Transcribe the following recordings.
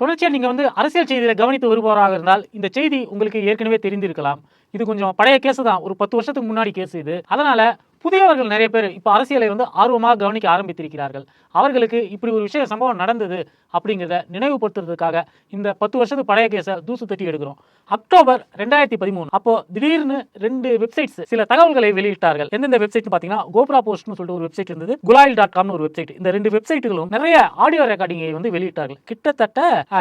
தொடர்ச்சியாக நீங்கள் வந்து அரசியல் செய்தியில் கவனித்து வருபவராக இருந்தால் இந்த செய்தி உங்களுக்கு ஏற்கனவே தெரிந்திருக்கலாம். இது கொஞ்சம் பழைய கேஸ் தான். ஒரு பத்து வருஷத்துக்கு முன்னாடி கேஸ் இது. அதனால புதியவர்கள் நிறைய பேர் இப்போ அரசியலை வந்து ஆர்வமாக கவனிக்க ஆரம்பித்திருக்கிறார்கள். அவர்களுக்கு இப்படி ஒரு விஷய சம்பவம் நடந்தது அப்படிங்கிறத நினைவுபடுத்துறதுக்காக இந்த பத்து வருஷத்துக்கு பழைய கேஸை தூசு தட்டி எடுக்கிறோம். அக்டோபர் ரெண்டாயிரத்தி பதிமூணு. அப்போ திடீர்னு ரெண்டு வெப்சைட்ஸ் சில தகவல்களை வெளியிட்டார்கள். எந்தெந்த வெப்சைட் பார்த்தீங்கன்னா கோப்ரா போஸ்ட்னு சொல்லிட்டு ஒரு வெப்சைட் இருந்தது குலாயில் டாட் காம்னு ஒரு வெப்சைட் இந்த ரெண்டு வெப்சைட்டுகளும் நிறைய ஆடியோ ரெக்கார்டிங்கை வந்து வெளியிட்டார்கள். கிட்டத்தட்ட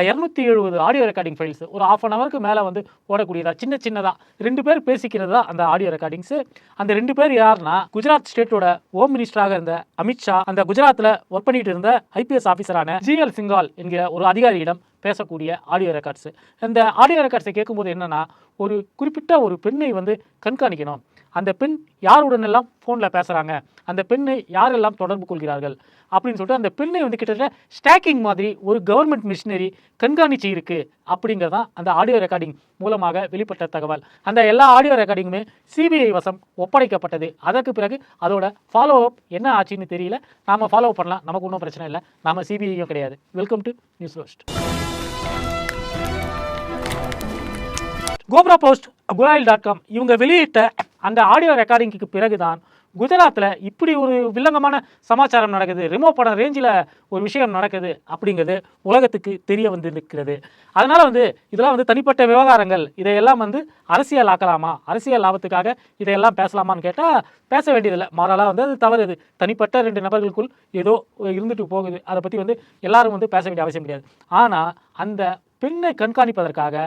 இரநூத்தி எழுபது ஆடியோ ரெக்கார்டிங் ஃபைல்ஸ் ஒரு ஆஃப் அன் அவருக்கு மேலே வந்து ஓடக்கூடியதா சின்ன சின்னதா ரெண்டு பேர் பேசிக்கிறது தான் அந்த ஆடியோ ரெக்கார்டிங்ஸ் அந்த ரெண்டு பேர் யாருன்னா குஜராத் ஸ்டேட்டோட ஹோம் மினிஸ்டராக இருந்த அமித்ஷா அந்த குஜராத்தில் ஒர்க் பண்ணிட்டு இருந்த ஐபிஎஸ் ஆஃபீஸரான ஜிஎல் சிங்கால் என்கிற ஒரு அதிகாரியிடம் பேசக்கூடிய ஆடியோ ரெக்கார்ட்ஸ் இந்த ஆடியோ ரெக்கார்ட்ஸை கேட்கும்போது என்னன்னா ஒரு குறிப்பிட்ட ஒரு பெண்ணை வந்து கண்காணிக்கணும். அந்த பெண் யாருடன் எல்லாம் ஃபோனில் பேசுகிறாங்க அந்த பெண்ணை யாரெல்லாம் தொடர்பு கொள்கிறார்கள்? அப்படின்னு சொல்லிட்டு அந்த பெண்ணை வந்து கிட்டத்தட்ட ஸ்டாக்கிங் மாதிரி ஒரு கவர்மெண்ட் மிஷினரி கண்காணிச்சு இருக்கு. அப்படிங்கிறது தான் அந்த ஆடியோ ரெக்கார்டிங் மூலமாக வெளிப்பட்ட தகவல். அந்த எல்லா ஆடியோ ரெக்கார்டிங்குமே சிபிஐ வசம் ஒப்படைக்கப்பட்டது. அதற்கு பிறகு அதோட ஃபாலோ அப் என்ன ஆச்சுன்னு தெரியல. நாம ஃபாலோ பண்ணலாம். நமக்கு ஒன்றும் பிரச்சனை இல்லை. நாம சிபிஐயும் கிடையாது. Welcome to news roast cobra post குலாயில் dot com இவங்க வெளியிட்ட அந்த ஆடியோ ரெக்கார்டிங்க்கு பிறகுதான் குஜராத்தில் இப்படி ஒரு வில்லங்கமான சமாச்சாரம் நடக்குது. ரிமோவ் படம் ரேஞ்சில் ஒரு விஷயம் நடக்குது அப்படிங்கிறது உலகத்துக்கு தெரிய வந்து நிற்கிறது அதனால் வந்து இதெல்லாம் வந்து தனிப்பட்ட விவகாரங்கள். இதையெல்லாம் வந்து அரசியல் ஆக்கலாமா? அரசியல் லாபத்துக்காக இதையெல்லாம் பேசலாமான்னு கேட்டால் பேச வேண்டியதில்லை. மாறாலாம் வந்து அது தவறு. இது தனிப்பட்ட ரெண்டு நபர்களுக்குள் ஏதோ இருந்துட்டு போகுது. அதை பற்றி வந்து எல்லாரும் வந்து பேச வேண்டிய அவசியம் கிடையாது. ஆனால் அந்த பெண்ணை கண்காணிப்பதற்காக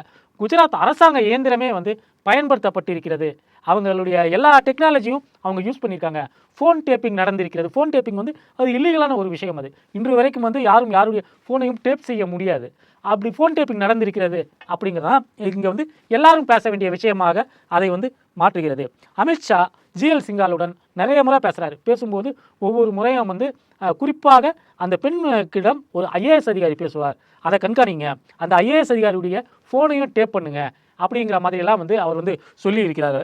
குஜராத் அரசாங்க இயந்திரமே வந்து பயன்படுத்தப்பட்டிருக்கிறது. அவங்களுடைய எல்லா டெக்னாலஜியும் அவங்க யூஸ் பண்ணியிருக்காங்க. ஃபோன் டேப்பிங் நடந்திருக்கிறது. ஃபோன் டேப்பிங் வந்து அது இல்லீகலான ஒரு விஷயம் அது. இன்று வரைக்கும் வந்து யாரும் யாருடைய ஃபோனையும் டேப் செய்ய முடியாது. அப்படி ஃபோன் டேப்பிங் நடந்திருக்கிறது அப்படிங்கிறதான் இங்கே வந்து எல்லாரும் பேச வேண்டிய விஷயமாக அதை வந்து மாற்றுகிறது. அமித்ஷா ஜிஎல் சிங்காலுடன் நிறைய முறை பேசுகிறாரு பேசும்போது ஒவ்வொரு முறையும் வந்து குறிப்பாக அந்த பெண்ணுக்கிடம் ஒரு ஐஏஎஸ் அதிகாரி பேசுவார். அதை கண்காணிங்க. அந்த ஐஏஎஸ் அதிகாரியுடைய ஃபோனையும் டேப் பண்ணுங்க. அப்படிங்கிற மாதிரியெல்லாம் வந்து அவர் வந்து சொல்லி இருக்கிறாரு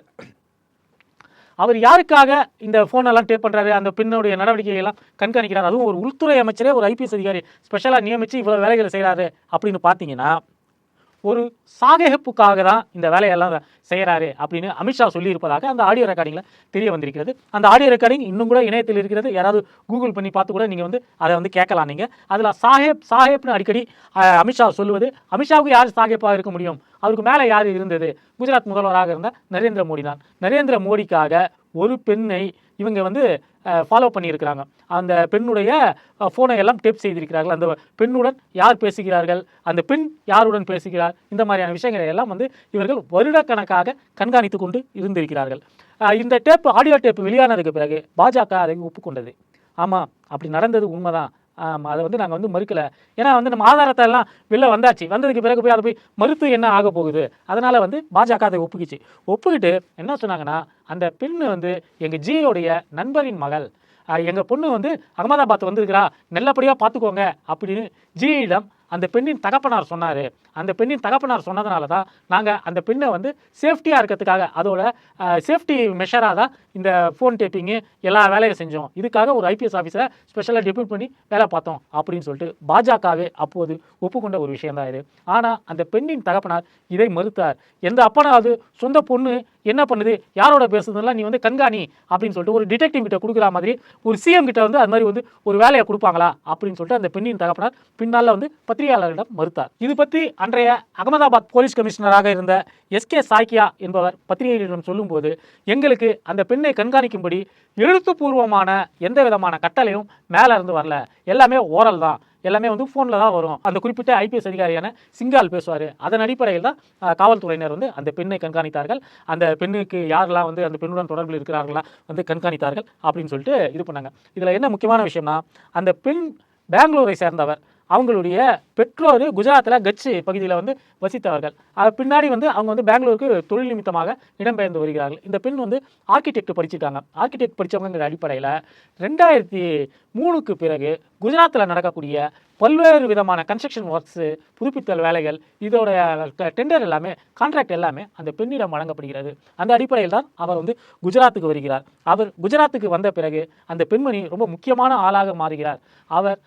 அவர் யாருக்காக இந்த ஃபோனெல்லாம் டேப் பண்ணுறாரு அந்த பெண்ணுடைய நடவடிக்கைகள்லாம் கண்காணிக்கிறார்? அதுவும் ஒரு உள்துறை அமைச்சரே ஒரு ஐபிஎஸ் அதிகாரி ஸ்பெஷலாக நியமித்து இவ்வளோ வேலைகளை செய்கிறாரு அப்படின்னு பார்த்தீங்கன்னா ஒரு சாகேப்புக்காக தான் இந்த வேலையெல்லாம் செய்கிறாரு அப்படின்னு அமித்ஷா சொல்லியிருப்பதாக அந்த ஆடியோ ரெக்கார்டிங்கில் தெரிய வந்திருக்கிறது. அந்த ஆடியோ ரெக்கார்டிங் இன்னும் கூட இணையத்தில் இருக்கிறது. யாராவது கூகுள் பண்ணி பார்த்து கூட நீங்கள் வந்து அதை வந்து கேட்கலாம் நீங்கள் அதில் சாஹேப் சாஹேப்னு அடிக்கடி அமித்ஷா சொல்லுவது அமித்ஷாவுக்கு யார் சாஹேப்பாக இருக்க முடியும்? அவருக்கு மேலே யார் இருந்தது? குஜராத் முதல்வராக இருந்த நரேந்திர மோடி தான் நரேந்திர மோடிக்காக ஒரு பெண்ணை இவங்க வந்து ஃபாலோ பண்ணியிருக்கிறாங்க. அந்த பெண்ணுடைய ஃபோனை எல்லாம் டேப் செய்திருக்கிறார்கள். அந்த பெண்ணுடன் யார் பேசுகிறார்கள்? அந்த பெண் யாருடன் பேசுகிறார் இந்த மாதிரியான விஷயங்களை எல்லாம் வந்து இவர்கள் வருடக்கணக்காக கண்காணித்து கொண்டு இருந்திருக்கிறார்கள். இந்த டேப் ஆடியோ டேப் வெளியானதுக்கு பிறகு பாஜக அதை ஒப்புக்கொண்டது. ஆமாம் அப்படி நடந்தது உண்மைதான். அதை வந்து நாங்கள் வந்து மறுக்கலை. ஏன்னா வந்து நம்ம ஆதாரத்தை எல்லாம் வெளில வந்தாச்சு. வந்ததுக்கு பிறகு போய் அதை போய் மறுத்து என்ன ஆக போகுது? அதனால் வந்து பாஜக அதை ஒப்புக்கிச்சு. ஒப்புக்கிட்டு என்ன சொன்னாங்கன்னா அந்த பெண்ணு வந்து எங்கள் ஜியோடைய நண்பரின் மகள். எங்கள் பொண்ணு வந்து அகமதாபாத் வந்திருக்கிறா. நல்லபடியாக பார்த்துக்கோங்க அப்படின்னு ஜியிடம் அந்த பெண்ணின் தகப்பனார் சொன்னார். அந்த பெண்ணின் தகப்பனார் சொன்னதுனால தான் நாங்கள் அந்த பெண்ணை வந்து சேஃப்டியாக இருக்கிறதுக்காக அதோட சேஃப்டி மெஷராக தான் இந்த ஃபோன் டேப்பிங்கு எல்லா வேலையும் செஞ்சோம். இதுக்காக ஒரு ஐபிஎஸ் ஆஃபீஸரை ஸ்பெஷலாக டிபியூட் பண்ணி வேலை பார்த்தோம் அப்படின்னு சொல்லிட்டு பாஜகவே அப்போது ஒப்புக்கொண்ட ஒரு விஷயம் தான் இது. ஆனால் அந்த பெண்ணின் தகப்பனார் இதை மறுத்தார். எந்த அப்பனாவது சொந்த பொண்ணு என்ன பண்ணுது? யாரோட பேசுறதுலாம் நீ வந்து கண்காணி அப்படின்னு சொல்லிட்டு ஒரு டிடெக்டிவ் கிட்ட கொடுக்குற மாதிரி ஒரு சிஎம் கிட்ட வந்து அது மாதிரி வந்து ஒரு வேலையை கொடுப்பாங்களா அப்படின்னு சொல்லிட்டு அந்த பெண்ணின் தகப்பனார் பின்னால் வந்து பத்திரிகையாளர்களிடம் மறுத்தார். இது பற்றி அன்றைய அகமதாபாத் போலீஸ் கமிஷனராக இருந்த எஸ்கே சாய்கியா என்பவர் பத்திரிகைகளிடம் சொல்லும்போது எங்களுக்கு அந்த பெண்ணை கண்காணிக்கும்படி எழுத்துப்பூர்வமான எந்த விதமான கட்டளையும் மேலே இருந்து வரல. எல்லாமே ஓரல் தான். எல்லாமே வந்து ஃபோனில் தான் வரும். அந்த குறிப்பிட்ட ஐபிஎஸ் அதிகாரியான சிங்கால் பேசுவார். அதன் அடிப்படையில் தான் காவல்துறையினர் வந்து அந்த பெண்ணை கண்காணித்தார்கள். அந்த பெண்ணுக்கு யாரெல்லாம் வந்து அந்த பெண்ணுடன் தொடர்பில் இருக்கிறார்களா வந்து கண்காணித்தார்கள் அப்படின்னு சொல்லிட்டு இது பண்ணாங்க. இதில் என்ன முக்கியமான விஷயம்னா அந்த பெண் பெங்களூரை சேர்ந்தவர் அவங்களுடைய பெற்றோர் குஜராத்தில் கட்சி பகுதியில் வந்து வசித்தவர்கள். அது பின்னாடி வந்து அவங்க வந்து பெங்களூருக்கு தொழில் நிமித்தமாக இடம்பெயர்ந்து வருகிறார்கள். இந்த பெண் வந்து ஆர்கிடெக்ட் படிச்சிருக்காங்க. ஆர்கிடெக்ட் படித்தவங்கிற அடிப்படையில் ரெண்டாயிரத்தி மூணுக்கு பிறகு குஜராத்தில் நடக்கக்கூடிய பல்வேறு விதமான கன்ஸ்ட்ரக்ஷன் ஒர்க்ஸு புதுப்பித்தல் வேலைகள் இதோடைய டெண்டர் எல்லாமே கான்ட்ராக்ட் எல்லாமே அந்த பெண்ணிடம் வழங்கப்படுகிறது. அந்த அடிப்படையில் தான் அவர் வந்து குஜராத்துக்கு வருகிறார். அவர் குஜராத்துக்கு வந்த பிறகு அந்த பெண்மணி ரொம்ப முக்கியமான ஆளாக மாறுகிறார். அவர்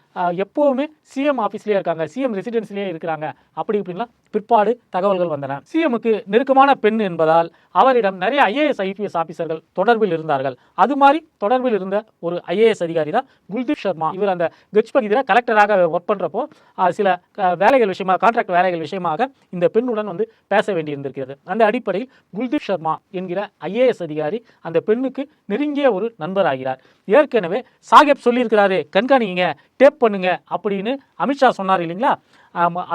எப்போவுமே சிஎம் ஆஃபீஸ்லேயே இருக்காங்க சிஎம் ரெசிடென்ஸ்லேயே இருக்கிறாங்க. அப்படி இப்படின்லாம் பிற்பாடு தகவல்கள் வந்தன. சிஎம்முக்கு நெருக்கமான பெண் என்பதால் அவரிடம் நிறைய ஐஏஎஸ் ஐபிஎஸ் ஆஃபீஸர்கள் தொடர்பில் இருந்தார்கள். அது மாதிரி தொடர்பில் இருந்த ஒரு ஐஏஎஸ் அதிகாரி தான் குல்தீப் சர்மா. இவர் அந்த கட்ச் பகுதியில் கலெக்டராக ஒர்க் பண்ணுறப்போ சில வேலைகள் விஷயமாக கான்ட்ராக்ட் வேலைகள் விஷயமாக இந்த பெண்ணுடன் வந்து பேச வேண்டியிருந்திருக்கிறது. அந்த அடிப்படையில் குல்தீப் சர்மா என்கிற ஐஏஎஸ் அதிகாரி அந்த பெண்ணுக்கு நெருங்கிய ஒரு நண்பராகிறார். ஏற்கனவே சாஹேப் சொல்லியிருக்கிறாரு கண்காணிங்க டேப் பண்ணுங்க அப்படின்னு அமித்ஷா சொன்னார் இல்லைங்களா?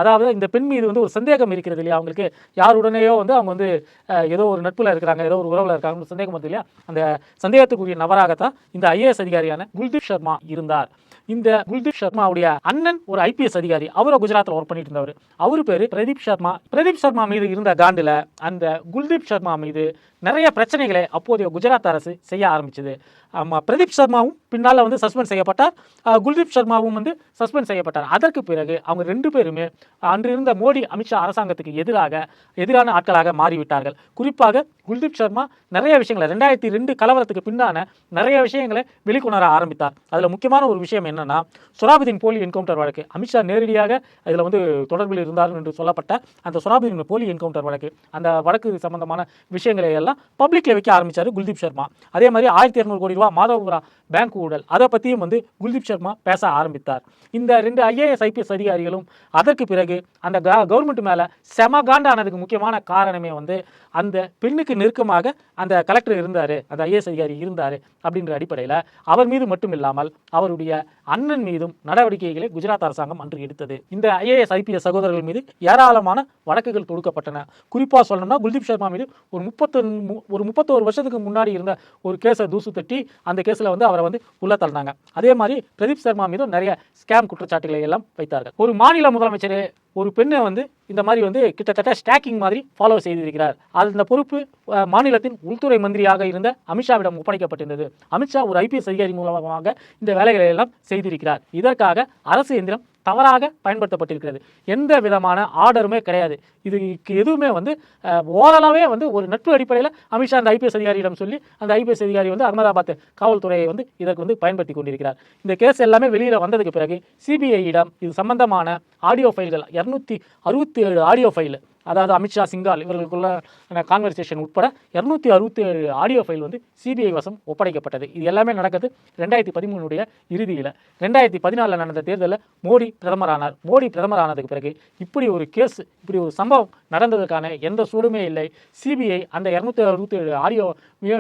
அதாவது இந்த பெண் மீது வந்து ஒரு சந்தேகம் இருக்கிறது இல்லையா? அவங்களுக்கு யாருடனேயோ வந்து அவங்க வந்து ஏதோ ஒரு நட்புல இருக்கிறாங்க ஏதோ ஒரு உறவுல இருக்காங்கன்னு சந்தேகம் வந்து இல்லையா? அந்த சந்தேகத்துக்குரிய நபராகத்தான் இந்த ஐஏஎஸ் அதிகாரியான குல்தீப் சர்மா இருந்தார். இந்த குல்தீப் சர்மாவுடைய அண்ணன் ஒரு ஐபிஎஸ் அதிகாரி. அவரை குஜராத்தில் ஒர்க் பண்ணிட்டு இருந்தவர். அவர் பேர் பிரதீப் சர்மா. பிரதீப் சர்மா மீது இருந்த காண்டில் அந்த குல்தீப் சர்மா மீது நிறைய பிரச்சனைகளை அப்போதைய குஜராத் அரசு செய்ய ஆரம்பிச்சது. ஆமாம் பிரதீப் சர்மாவும் பின்னால் வந்து சஸ்பெண்ட் செய்யப்பட்டார். குல்தீப் சர்மாவும் வந்து சஸ்பெண்ட் செய்யப்பட்டார். அதற்கு பிறகு அவங்க ரெண்டு பேருமே அன்று இருந்த மோடி அமித்ஷா அரசாங்கத்துக்கு எதிராக எதிரான ஆட்களாக மாறிவிட்டார்கள். குறிப்பாக குல்தீப் சர்மா நிறைய விஷயங்களை ரெண்டாயிரத்தி ரெண்டு கலவரத்துக்கு பின்னான நிறைய விஷயங்களை வெளிக்கொணர ஆரம்பித்தார். அதில் முக்கியமான ஒரு விஷயம் என்னென்னா சுராபுதீன் போலி என்கவுண்டர் வழக்கு. அமித்ஷா நேரடியாக இதில் வந்து தொடர்பில் இருந்தார் என்று சொல்லப்பட்ட அந்த சுராபுதீன் போலி என்கவுண்டர் வழக்கு. அந்த வழக்கு சம்பந்தமான விஷயங்களை எல்லாம் பப்ளிக்கில் வைக்க ஆரம்பித்தார் குல்தீப் சர்மா. அதே மாதிரி ஆயிரத்தி இரநூறு கோடி ரூபாய் மாதவபுரா பேங்க் ஊழல். அதை பற்றியும் வந்து குல்தீப் சர்மா பேச ஆரம்பித்தார். இந்த ரெண்டு ஐஏஎஸ் ஐபிஎஸ் அதிகாரிகளும் அதற்கு பிறகு அந்த கவர்மெண்ட் மேலே செம காண்டானதுக்கு முக்கியமான காரணமே வந்து அந்த பெண்ணுக்கு நெருக்கமாக அந்த கலெக்டர் இருந்தார் அந்த ஐஏஎஸ் அதிகாரி இருந்தார் அப்படின்ற அடிப்படையில் அவர் மீது மட்டும் இல்லாமல் அவருடைய அண்ணன் மீதும் நடவடிக்கைகளை குஜராத் அரசாங்கம் அன்று எடுத்தது. இந்த ஐஏஎஸ் ஐபிஎஸ் சகோதரர்கள் மீது ஏராளமான வழக்குகள் தொடுக்கப்பட்டன. குறிப்பாக சொல்லணும்னா குல்தீப் சர்மா மீது ஒரு முப்பத்து ஒரு முப்பத்தோரு வருஷத்துக்கு முன்னாடி இருந்த ஒரு கேஸை தூசு தட்டி அந்த கேஸில் வந்து அவரை வந்து உள்ள தள்ளினாங்க. அதே மாதிரி பிரதீப் சர்மா மீதும் நிறைய ஸ்கேம் குற்றச்சாட்டுகளை எல்லாம் வைத்தார்கள். ஒரு மாநில முதலமைச்சர் ஒரு பெண்ணை வந்து இந்த மாதிரி வந்து கிட்டத்தட்ட ஸ்டாக்கிங் மாதிரி ஃபாலோ செய்திருக்கிறார். அந்த பொறுப்பு மாநிலத்தின் உள்துறை மந்திரியாக இருந்த அமித்ஷாவிடம் ஒப்படைக்கப்பட்டிருந்தது. அமித்ஷா ஒரு ஐபிஎஸ் அதிகாரி மூலமாக இந்த வேலைகளை எல்லாம் செய்திருக்கிறார். இதற்காக அரசு எந்திரம் தவறாக பயன்படுத்தப்பட்டிருக்கிறது. எந்த விதமான ஆர்டருமே கிடையாது. இதுக்கு எதுவுமே வந்து ஓரளவே வந்து ஒரு நட்பு அடிப்படையில் அமித்ஷா அந்த ஐபிஎஸ் அதிகாரியிடம் சொல்லி அந்த ஐபிஎஸ் அதிகாரி வந்து அகமதாபாத் காவல்துறையை வந்து இதற்கு வந்து பயன்படுத்தி கொண்டிருக்கிறார். இந்த கேஸ் எல்லாமே வெளியில் வந்ததுக்கு பிறகு சிபிஐயிடம் இது சம்பந்தமான ஆடியோ ஃபைல்கள் இரநூத்தி அறுபத்தி ஏழு ஆடியோ ஃபைல் அதாவது அமித்ஷா சிங்கால் இவர்களுக்குள்ள கான்வர்சேஷன் உட்பட இரநூத்தி அறுபத்தி ஏழு ஆடியோ ஃபைல் வந்து சிபிஐ வசம் ஒப்படைக்கப்பட்டது. இது எல்லாமே நடக்குது ரெண்டாயிரத்தி பதிமூணுடைய இறுதியில். ரெண்டாயிரத்தி பதினாலில் நடந்த தேர்தலில் மோடி பிரதமரானார். மோடி பிரதமரானதுக்கு பிறகு இப்படி ஒரு கேஸ் இப்படி ஒரு சம்பவம் நடந்ததுக்கான எந்த சூடுமே இல்லை. சிபிஐ அந்த இரநூத்தி அறுபத்தி ஏழு ஆடியோ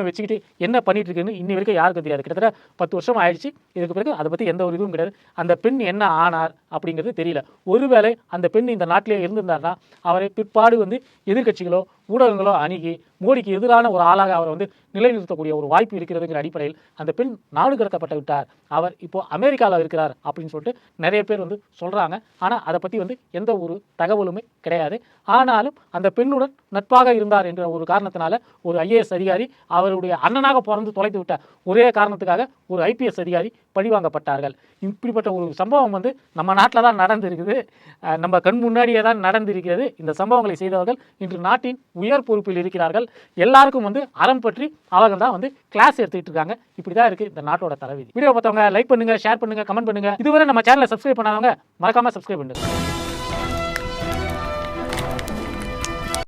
வச்சுக்கிட்டு என்ன பண்ணிட்டு இருக்குன்னு இன்னி வரைக்கும் யாருக்கும் தெரியாது. கிட்டத்தட்ட பத்து வருஷம் ஆயிடுச்சு. இதுக்கு பிறகு அதை பற்றி எந்த ஒரு இதுவும் கிடையாது. அந்த பெண் என்ன ஆனார் அப்படிங்கிறது தெரியல. ஒருவேளை அந்த பெண் இந்த நாட்டிலே இருந்திருந்தார்னா அவரை பாடு வந்து எதிர்க்கட்சிகளோ ஊடகங்களோ அணுகி மோடிக்கு எதிரான ஒரு ஆளாக அவர் வந்து நிலைநிறுத்தக்கூடிய ஒரு வாய்ப்பு இருக்கிறதுங்கிற அடிப்படையில் அந்த பெண் நாடு கடத்தப்பட்டு விட்டார். அவர் இப்போ அமெரிக்காவில் இருக்கிறார் அப்படின்னு சொல்லிட்டு நிறைய பேர் வந்து சொல்கிறாங்க ஆனால் அதை பற்றி வந்து எந்த ஒரு தகவலுமே கிடையாது. ஆனாலும் அந்த பெண்ணுடன் நட்பாக இருந்தார் என்ற ஒரு காரணத்தினால ஒரு ஐஏஎஸ் அதிகாரி அவருடைய அண்ணனாக பிறந்து தொலைத்து விட்ட ஒரே காரணத்துக்காக ஒரு ஐபிஎஸ் அதிகாரி பழிவாங்கப்பட்டார்கள். இப்படிப்பட்ட ஒரு சம்பவம் வந்து நம்ம நாட்டில் தான் நடந்திருக்குது. நம்ம கண் முன்னாடியே தான் நடந்திருக்கிறது. இந்த சம்பவங்களை செய்தவர்கள் இன்று நாட்டின் உயர் பொறுப்பில் இருக்கிறார்கள். எல்லாருக்கும் வந்து அறம் பற்றி அவர்கள் தான் வந்து கிளாஸ் எடுத்துக்கிட்டு இருக்காங்க. இப்படி தான் இருக்குது இந்த நாட்டோட தலைவிதி வீடியோ பார்த்தவங்க லைக் பண்ணுங்க ஷேர் பண்ணுங்க கமெண்ட் பண்ணுங்க. இதுவரை நம்ம சேனலை சப்ஸ்கிரைப் பண்ணாதவங்க மறக்காம சப்ஸ்கிரைப் பண்ணுங்க.